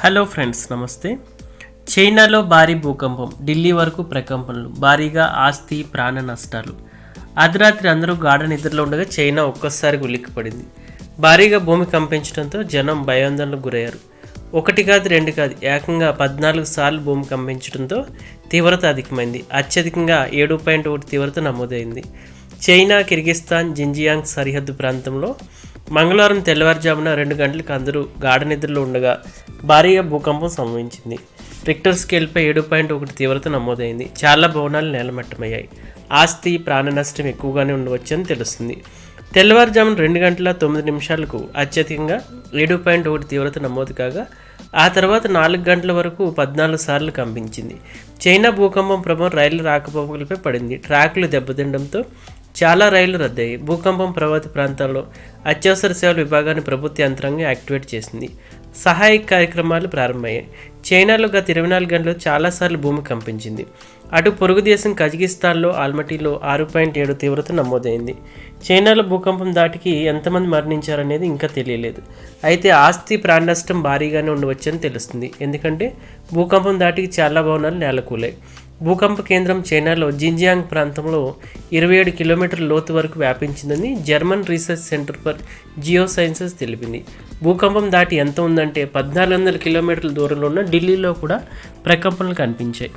Hello friends నమస్తే. చైనాలో భారీ భూకంపం ఢిల్లీ వరకు ప్రకంపనలు భారీగా ఆస్తి ప్రాణ నష్టాలు. అర్ధరాత్రి అందరూ గాఢ నిద్రలో ఉండగా చైనా ఒక్కసారి ఉలిక్కిపడింది భారీగా భూమి కంపించడంతో జనం భయాందోళనకు గురయ్యారు. ఒకటి కాదు రెండు కాదు ఏకంగా పద్నాలుగు సార్లు భూమి కంపించడంతో తీవ్రత అధికమైంది. అత్యధికంగా ఏడు పాయింట్ ఒకటి తీవ్రత నమోదైంది. చైనా కిర్గిస్తాన్ జింజియాంగ్ సరిహద్దు ప్రాంతంలో మంగళవారం తెల్లవారుజామున రెండు గంటలకు అందరూ గాఢ నిద్రలో ఉండగా భారీగా భూకంపం సంభవించింది. రిక్టర్ స్కేల్పై ఏడు పాయింట్ ఒకటి తీవ్రత నమోదైంది. చాలా భవనాలు నేలమట్టమయ్యాయి. ఆస్తి ప్రాణ నష్టం ఎక్కువగానే ఉండవచ్చని తెలుస్తుంది. తెల్లవారుజామున రెండు గంటల తొమ్మిది నిమిషాలకు అత్యధికంగా ఏడు పాయింట్ ఒకటి తీవ్రత నమోదు కాగా ఆ తర్వాత నాలుగు గంటల వరకు పద్నాలుగు సార్లు కంపించింది. చైనా భూకంపం ప్రభావం రైలు రాకపోకలపై పడింది. ట్రాక్లు దెబ్బతినడంతో చాలా రైళ్ళు రద్దయ్యాయి. భూకంపం ప్రభావిత ప్రాంతాల్లో అత్యవసర సేవల విభాగాన్ని ప్రభుత్వ యంత్రాంగం యాక్టివేట్ చేసింది. సహాయక కార్యక్రమాలు ప్రారంభమయ్యాయి. చైనాలో గత ఇరవై నాలుగు గంటలు చాలాసార్లు భూమి కంపించింది. అటు పొరుగు దేశం కజకిస్తాన్లో ఆల్మటీలో ఆరు పాయింట్ ఏడు తీవ్రత నమోదైంది. చైనాలో భూకంపం దాటికి ఎంతమంది మరణించారనేది ఇంకా తెలియలేదు. అయితే ఆస్తి ప్రాణ నష్టం భారీగానే ఉండవచ్చని తెలుస్తుంది. ఎందుకంటే భూకంపం దాటికి చాలా భవనాలు నేలకూలాయి. భూకంప కేంద్రం చైనాలో జింజియాంగ్ ప్రాంతంలో ఇరవై ఏడు కిలోమీటర్ల లోతు వరకు వ్యాపించిందని German research center for geosciences తెలిపింది. భూకంపం దాటి ఎంత ఉందంటే పద్నాలుగు వందల కిలోమీటర్ల దూరంలో ఉన్న ఢిల్లీలో కూడా ప్రకంపనలు కనిపించాయి.